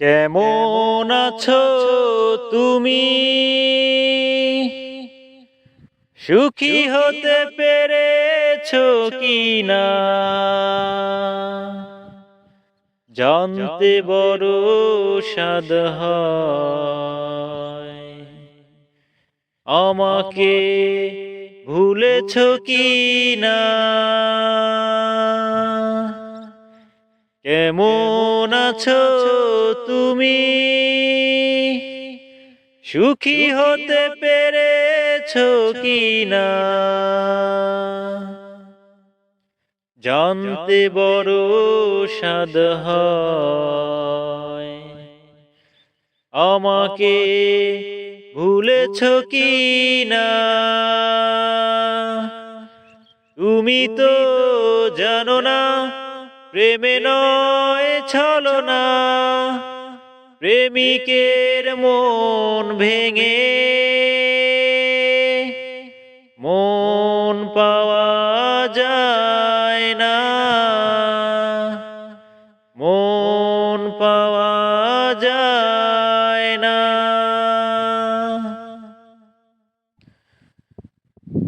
কেমন আছো তুমি? সুখী হতে পেরেছ কি না জানতে বড় সাদ আমাকে ভুলেছ কি না কেমন আছো তুমি? সুখী হতে পেরেছ কি না জানতে বড় সাদ আমাকে ভুলেছ কি না তুমি তো জানো না প্রেমে নয় ছলো না প্রেমিকের মন ভেঙে মন পাওয়া যায় না মন পাওয়া যায় না।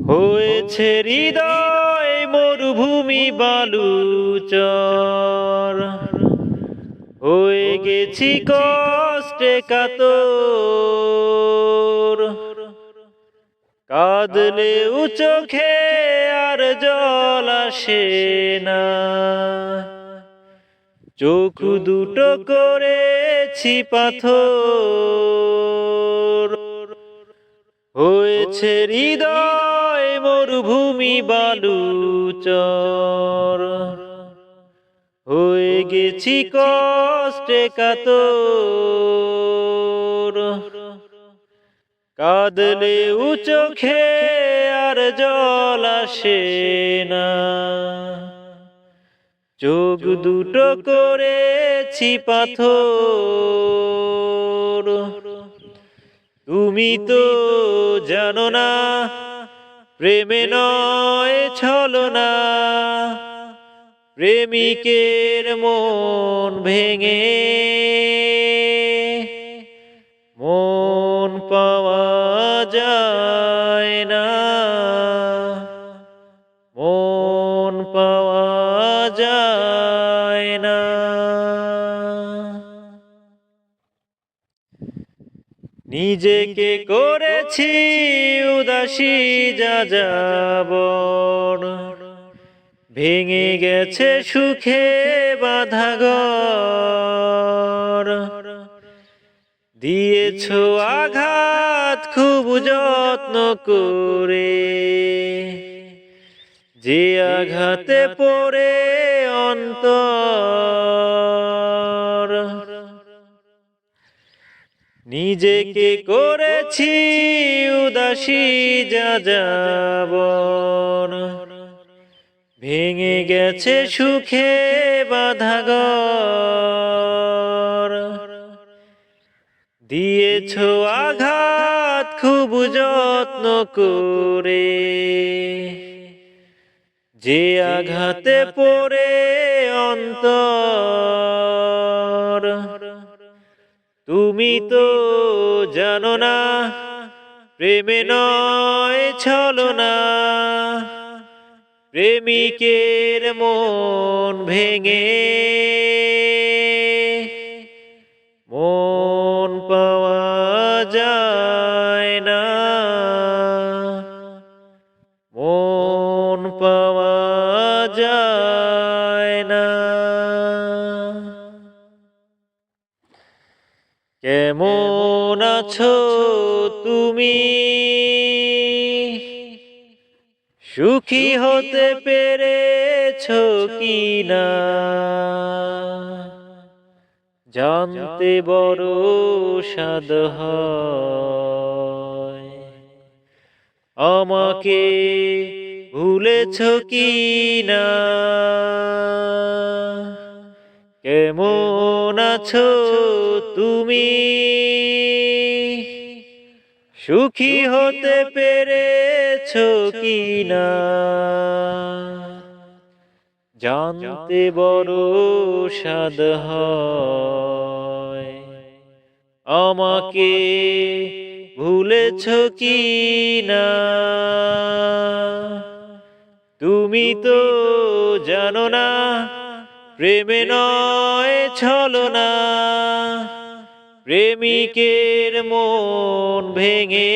হয়েছে হৃদয় মরুভূমি বালুচর। হয়ে গেছি কষ্টে কাতর। কাঁদলে চোখে আর জল আসে না। চোখ দুটো করেছি পাথর। হয়েছে হৃদয় মরুভূমি বালুচর। হয়ে গেছি কষ্টে কাতর। কাঁদলে চোখে আর জল আসে না। চোখ দুটো করেছি পাথর। তুমি তো জানো না প্রেমে নয় ছলো না প্রেমিকের মন ভেঙে মন পাওয়া যায় না মন পাওয়া যায় নিজেকে করেছি উদাসী যা যাবন ভেঙে গেছে সুখে বাধা বাধাগর দিয়েছ আঘাত খুব যত্ন করে। যে আঘাতে পড়ে অন্তর। নিজেকে করেছি উদাসী যা যাবন ভেঙে গেছে সুখে বাধাগর। দিয়েছ আঘাত খুব যত্ন করে। যে আঘাতে পড়ে অন্তর। তুমি তো জানো না, প্রেমে নয় ছলো না। প্রেমিকের মন ভেঙে মন পাওয়া যায় না। মন পাওয়া যায় কেমন আছো তুমি? সুখী হতে পেরেছ কি না জানতে বড় সাদ আমাকে ভুলেছ কি না কেমন আছো তুমি? সুখী হতে পেরেছ কি না জানতে বড় সাদ হয়। আমাকে ভুলেছ কি না তুমি তো জানো না প্রেমে নয় ছলো না প্রেমিকের মন ভেঙে